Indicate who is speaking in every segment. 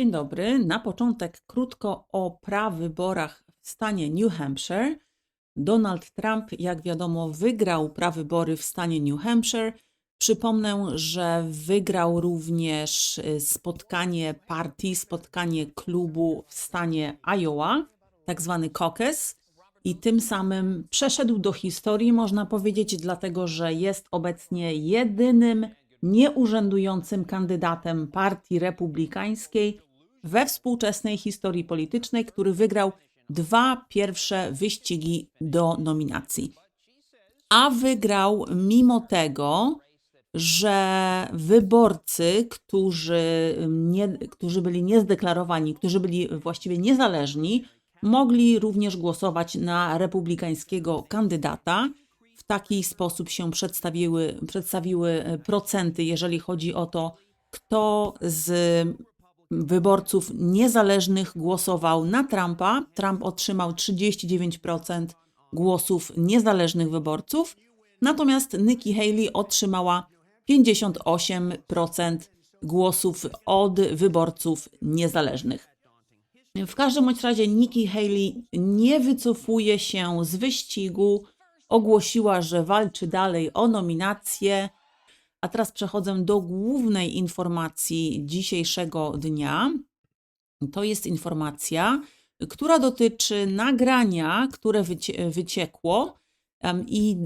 Speaker 1: Dzień dobry. Na początek krótko o prawyborach w stanie New Hampshire. Donald Trump, jak wiadomo, wygrał prawybory w stanie New Hampshire. Przypomnę, że wygrał również y, spotkanie partii, spotkanie klubu w stanie Iowa, tak zwany caucus, i tym samym przeszedł do historii, można powiedzieć, dlatego że jest obecnie jedynym nieurzędującym kandydatem partii republikańskiej we współczesnej historii politycznej, który wygrał dwa pierwsze wyścigi do nominacji. A wygrał mimo tego, że wyborcy, którzy, nie, którzy byli niezdeklarowani, którzy byli właściwie niezależni, mogli również głosować na republikańskiego kandydata. W taki sposób się przedstawiły, przedstawiły procenty, jeżeli chodzi o to, kto z wyborców niezależnych głosował na Trumpa. Trump otrzymał 39% głosów niezależnych wyborców, natomiast Nikki Haley otrzymała 58% głosów od wyborców niezależnych. W każdym bądź razie Nikki Haley nie wycofuje się z wyścigu, ogłosiła, że walczy dalej o nominację. A teraz przechodzę do głównej informacji dzisiejszego dnia. To jest informacja, która dotyczy nagrania, które wycie wyciekło. I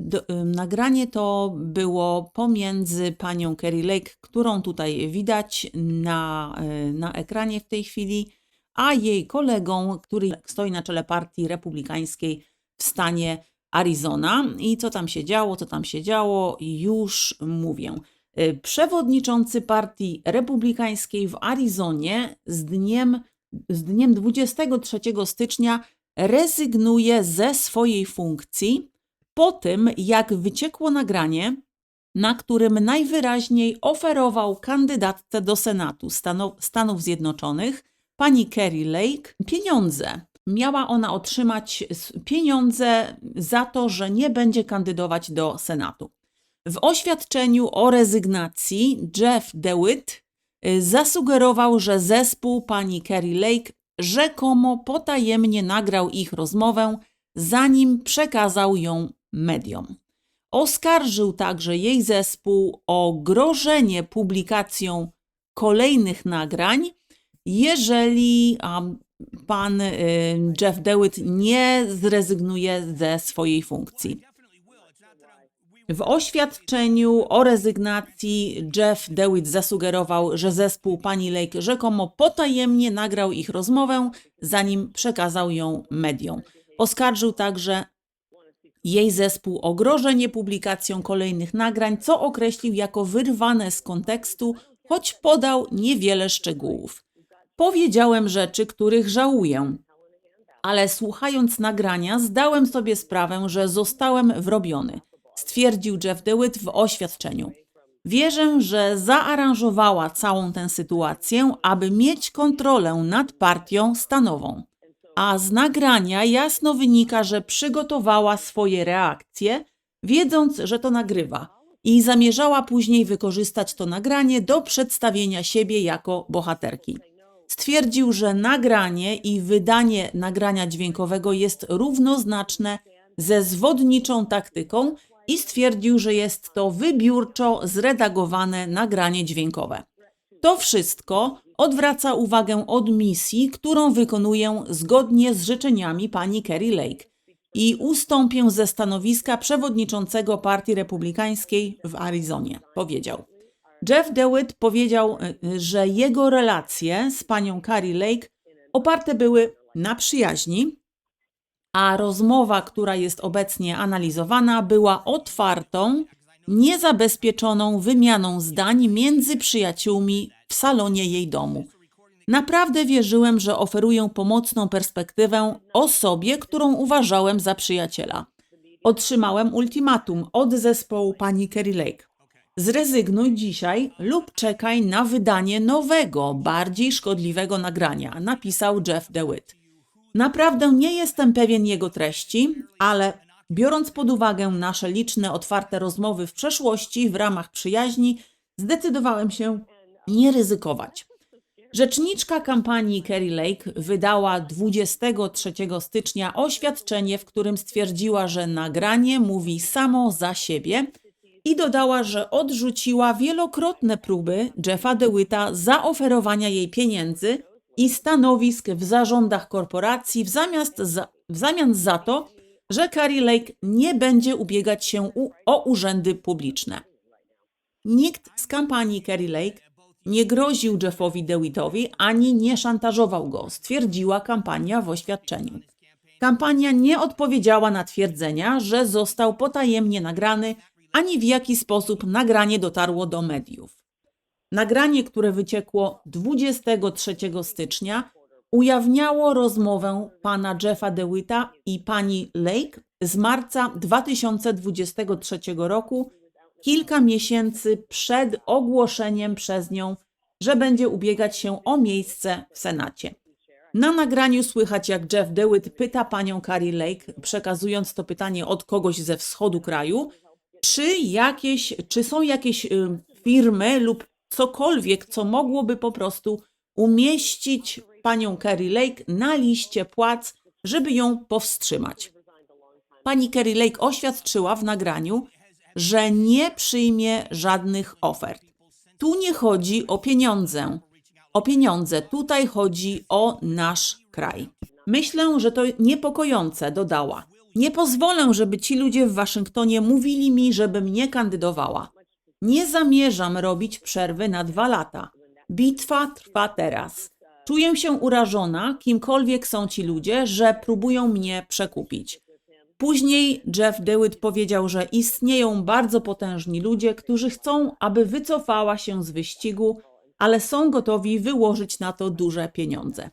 Speaker 1: nagranie to było pomiędzy panią Kerry Lake, którą tutaj widać na, e, na ekranie w tej chwili, a jej kolegą, który stoi na czele partii republikańskiej w stanie Arizona. I co tam się działo, co tam się działo, już mówię. Y, Przewodniczący partii republikańskiej w Arizonie z dniem, z dniem 23 stycznia rezygnuje ze swojej funkcji po tym, jak wyciekło nagranie, na którym najwyraźniej oferował kandydatce do Senatu Stanów Zjednoczonych, pani Kerry Lake, pieniądze. Miała ona otrzymać pieniądze za to, że nie będzie kandydować do Senatu. W oświadczeniu o rezygnacji Jeff DeWitt y, zasugerował, że zespół pani Kerry Lake rzekomo potajemnie nagrał ich rozmowę, zanim przekazał ją mediom. Oskarżył także jej zespół o grożenie publikacją kolejnych nagrań, jeżeli pan y, Jeff DeWitt nie zrezygnuje ze swojej funkcji. W oświadczeniu o rezygnacji Jeff DeWitt zasugerował, że zespół pani Lake rzekomo potajemnie nagrał ich rozmowę, zanim przekazał ją mediom. Oskarżył także jej zespół o grożenie publikacją kolejnych nagrań, co określił jako wyrwane z kontekstu, choć podał niewiele szczegółów. Powiedziałem rzeczy, których żałuję, ale słuchając nagrania, zdałem sobie sprawę, że zostałem wrobiony, stwierdził Jeff DeWitt w oświadczeniu. Wierzę, że zaaranżowała całą tę sytuację, aby mieć kontrolę nad partią stanową. A z nagrania jasno wynika, że przygotowała swoje reakcje, wiedząc, że to nagrywa, i zamierzała później wykorzystać to nagranie do przedstawienia siebie jako bohaterki. Stwierdził, że nagranie i wydanie nagrania dźwiękowego jest równoznaczne ze zwodniczą taktyką i stwierdził, że jest to wybiórczo zredagowane nagranie dźwiękowe. To wszystko odwraca uwagę od misji, którą wykonuję zgodnie z życzeniami pani Kerry Lake i ustąpię ze stanowiska przewodniczącego Partii Republikańskiej w Arizonie, powiedział. Jeff DeWitt powiedział, y, że jego relacje z panią Carrie Lake oparte były na przyjaźni, a rozmowa, która jest obecnie analizowana, była otwartą, niezabezpieczoną wymianą zdań między przyjaciółmi w salonie jej domu. Naprawdę wierzyłem, że oferuję pomocną perspektywę osobie, którą uważałem za przyjaciela. Otrzymałem ultimatum od zespołu pani Kerry Lake. Zrezygnuj dzisiaj lub czekaj na wydanie nowego, bardziej szkodliwego nagrania, napisał Jeff DeWitt. Naprawdę nie jestem pewien jego treści, ale biorąc pod uwagę nasze liczne, otwarte rozmowy w przeszłości w ramach przyjaźni, zdecydowałem się nie ryzykować. Rzeczniczka kampanii Kerry Lake wydała 23 stycznia oświadczenie, w którym stwierdziła, że nagranie mówi samo za siebie i dodała, że odrzuciła wielokrotne próby Jeffa DeWitta zaoferowania jej pieniędzy i stanowisk w zarządach korporacji w, za, w zamian za to, że Carrie Lake nie będzie ubiegać się u, o urzędy publiczne. Nikt z kampanii Kerry Lake nie groził Jeffowi DeWittowi ani nie szantażował go, stwierdziła kampania w oświadczeniu. Kampania nie odpowiedziała na twierdzenia, że został potajemnie nagrany, ani w jaki sposób nagranie dotarło do mediów. Nagranie, które wyciekło 23 stycznia, ujawniało rozmowę pana Jeffa DeWitta i pani Lake z marca 2023 roku, kilka miesięcy przed ogłoszeniem przez nią, że będzie ubiegać się o miejsce w Senacie. Na nagraniu słychać, jak Jeff DeWitt pyta panią Carrie Lake, przekazując to pytanie od kogoś ze wschodu kraju, czy, jakieś, czy są jakieś y, firmy lub cokolwiek, co mogłoby po prostu umieścić panią Carrie Lake na liście płac, żeby ją powstrzymać. Pani Carrie Lake oświadczyła w nagraniu, że nie przyjmie żadnych ofert. Tu nie chodzi o pieniądze. O pieniądze, tutaj chodzi o nasz kraj. Myślę, że to niepokojące, dodała. Nie pozwolę, żeby ci ludzie w Waszyngtonie mówili mi, żebym nie kandydowała. Nie zamierzam robić przerwy na dwa lata. Bitwa trwa teraz. Czuję się urażona, kimkolwiek są ci ludzie, że próbują mnie przekupić. Później Jeff DeWitt powiedział, że istnieją bardzo potężni ludzie, którzy chcą, aby wycofała się z wyścigu, ale są gotowi wyłożyć na to duże pieniądze.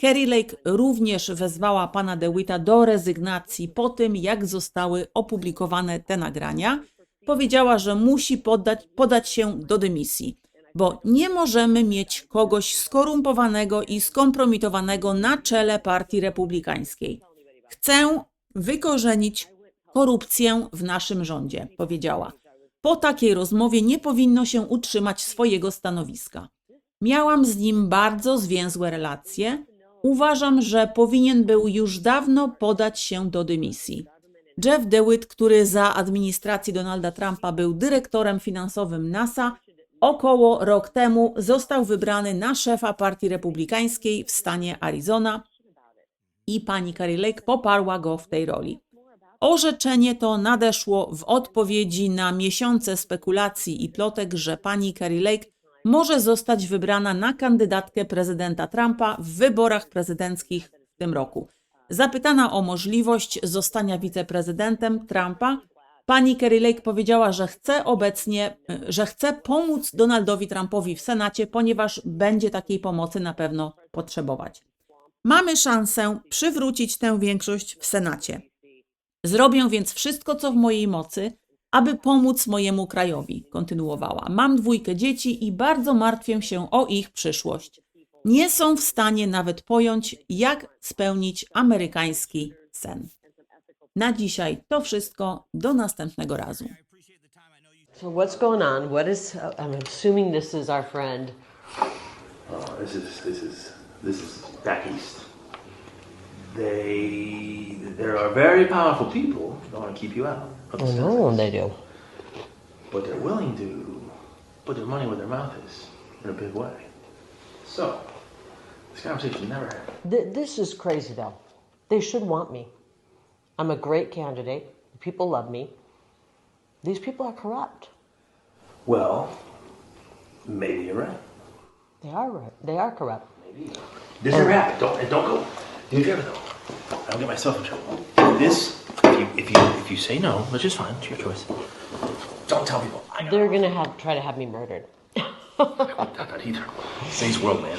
Speaker 1: Kerry Lake również wezwała pana DeWitta do rezygnacji po tym, jak zostały opublikowane te nagrania. Powiedziała, że musi poddać, podać się do dymisji, bo nie możemy mieć kogoś skorumpowanego i skompromitowanego na czele Partii Republikańskiej. Chcę wykorzenić korupcję w naszym rządzie, powiedziała. Po takiej rozmowie nie powinno się utrzymać swojego stanowiska. Miałam z nim bardzo zwięzłe relacje. Uważam, że powinien był już dawno podać się do dymisji. Jeff DeWitt, który za administracji Donalda Trumpa był dyrektorem finansowym NASA, około rok temu został wybrany na szefa Partii Republikańskiej w stanie Arizona i pani Carrie Lake poparła go w tej roli. Orzeczenie to nadeszło w odpowiedzi na miesiące spekulacji i plotek, że pani Carrie Lake może zostać wybrana na kandydatkę prezydenta Trumpa w wyborach prezydenckich w tym roku. Zapytana o możliwość zostania wiceprezydentem Trumpa, pani Kerry Lake powiedziała, że chce obecnie, że chce pomóc Donaldowi Trumpowi w Senacie, ponieważ będzie takiej pomocy na pewno potrzebować. Mamy szansę przywrócić tę większość w Senacie. Zrobię więc wszystko, co w mojej mocy, aby pomóc mojemu krajowi, kontynuowała. Mam dwójkę dzieci i bardzo martwię się o ich przyszłość. Nie są w stanie nawet pojąć, jak spełnić amerykański sen. Na dzisiaj to wszystko. Do następnego razu.
Speaker 2: So what's going on? What is? I'm assuming this is our friend.
Speaker 3: Oh, this is this is this is back east. They there are very powerful people that want to keep you out.
Speaker 2: I
Speaker 3: Senate,
Speaker 2: know they do.
Speaker 3: But they're willing to put their money where their mouth is in a big way. So this conversation never happened.
Speaker 2: Th- this is crazy, though. They should want me. I'm a great candidate. People love me. These people are corrupt.
Speaker 3: Well, maybe you're right.
Speaker 2: They are right. They are corrupt.
Speaker 3: Maybe. This is rapid. Don't and don't go. Do you careful though. I don't get myself in trouble. This, if you if you if you say no, which is fine, it's your choice. Don't tell people. I
Speaker 2: They're gonna have try to have me murdered.
Speaker 3: Not that either. Today's world, man.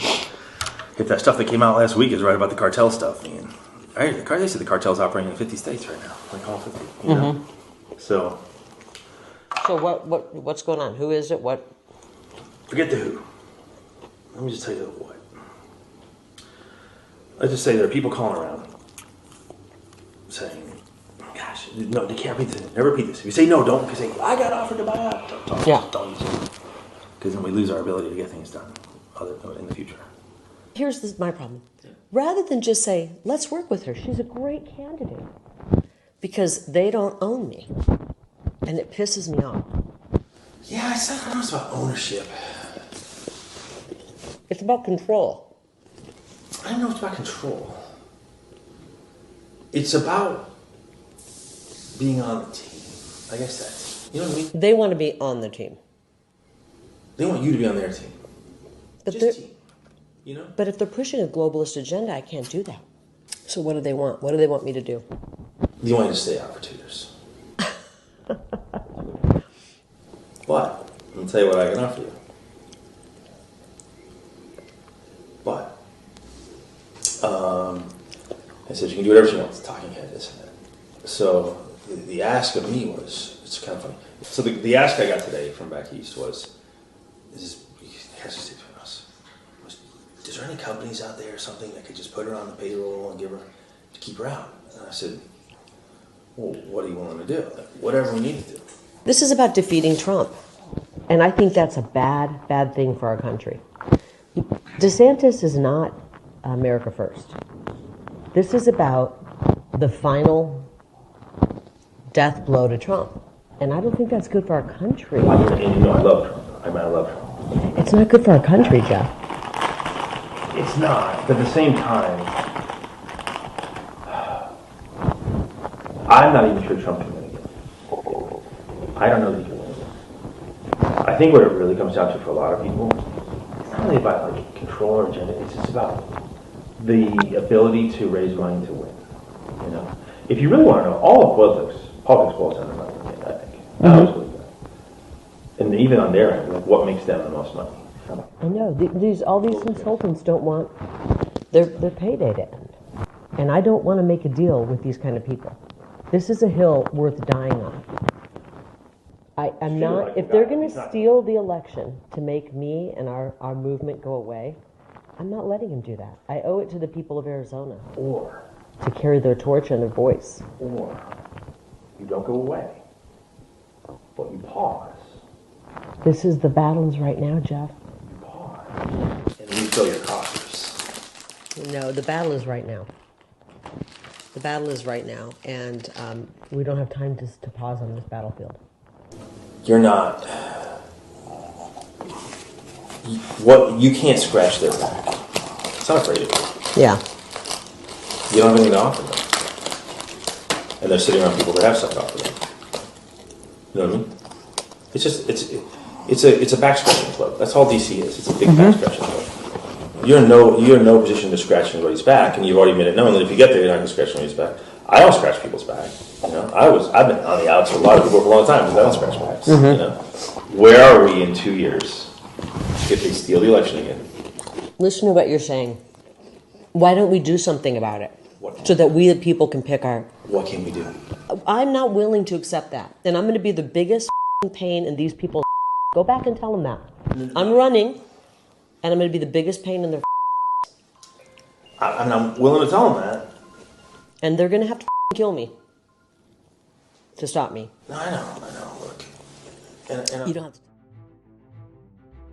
Speaker 3: If that stuff that came out last week is right about the cartel stuff, man. Right, the car- they said the cartel's operating in 50 states right now, like all 50. You know? Mm-hmm. So
Speaker 2: So what? What? What's going on? Who is it? What?
Speaker 3: forget the who. Let me just tell you the what. Let's just say there are people calling around saying, "Gosh, no, they can't repeat this. Never repeat this. If you say no, don't. If you say I got offered to buy out, don't, don't,
Speaker 2: Yeah.
Speaker 3: don't use it, because then we lose our ability to get things done other in the future.
Speaker 2: Here's this, my problem. Rather than just say, let's work with her, she's a great candidate, because they don't own me. And it pisses me off.
Speaker 3: Yeah, it's not, I it's about ownership.
Speaker 2: It's about control.
Speaker 3: I don't know if it's about control. It's about being on the team. I guess that's you know what I mean.
Speaker 2: They want to be on the team.
Speaker 3: They want you to be on their team.
Speaker 2: But,
Speaker 3: Just team. You know?
Speaker 2: but if they're pushing a globalist agenda, I can't do that. So what do they want? What do they want me to do?
Speaker 3: You want to stay out for two years. but I'll tell you what I can offer you. But um, I said you can do whatever you want. It's talking head, isn't it? So the, the ask of me was it's kind of funny. So the, the ask I got today from back east was, "This is. Was, is there any companies out there or something that could just put her on the payroll and give her to keep her out?" And I said, well, what are you willing to do? Like, whatever we need to do.
Speaker 2: This is about defeating Trump. And I think that's a bad, bad thing for our country. DeSantis is not America first. This is about the final death blow to Trump. And I don't think that's good for our country.
Speaker 3: And you know, I love Trump. I mean, I love Trump.
Speaker 2: It's not good for our country, Jeff.
Speaker 3: It's not, but at the same time, I'm not even sure Trump can win again. I don't know that he can win again. I think what it really comes down to for a lot of people, it's not really about like control or agenda. It's just about the ability to raise money to win. You know, if you really want to know, all of politics, politics boils down to money. I think. I always believe. And even on their end, like what makes them the most money.
Speaker 2: I know. These, all these consultants don't want their, their payday to end. And I don't want to make a deal with these kind of people. This is a hill worth dying on. I, I'm
Speaker 3: Feel
Speaker 2: not,
Speaker 3: like
Speaker 2: if they're going to steal the election to make me and our, our movement go away, I'm not letting him do that. I owe it to the people of Arizona
Speaker 3: Or
Speaker 2: to carry their torch and their voice.
Speaker 3: Or you don't go away, but you pause.
Speaker 2: This is the battles right now, Jeff.
Speaker 3: You pause and refill your coffers.
Speaker 2: No, the battle is right now. The battle is right now, and um, we don't have time to, to pause on this battlefield.
Speaker 3: You're not. What you can't scratch their back. It's not afraid of you.
Speaker 2: Yeah.
Speaker 3: You don't have anything to offer them, and they're sitting around people that have stuff to offer them. You know what I mean? It's just it's it's a it's a back scratching club. That's all DC is. It's a big back mm-hmm. scratching club. You're in no you're in no position to scratch anybody's back, and you've already made it known that if you get there, you're not going to scratch anybody's back. I don't scratch people's back. You know, I was I've been on the outs with a lot of people for a long time because I don't scratch backs. Mm-hmm. You know, where are we in two years if they steal the election again?
Speaker 2: Listen to what you're saying. Why don't we do something about it?
Speaker 3: What?
Speaker 2: So that we, the people, can pick our.
Speaker 3: What can we do?
Speaker 2: I'm not willing to accept that. And I'm going to be the biggest pain in these people's. Go back and tell them that. I'm running, and I'm going to be the biggest pain in their.
Speaker 3: I, mean, I'm willing to tell them that.
Speaker 2: And they're going to have to kill me to stop me.
Speaker 3: No, I know, I know. Look, and, and
Speaker 2: You don't have to.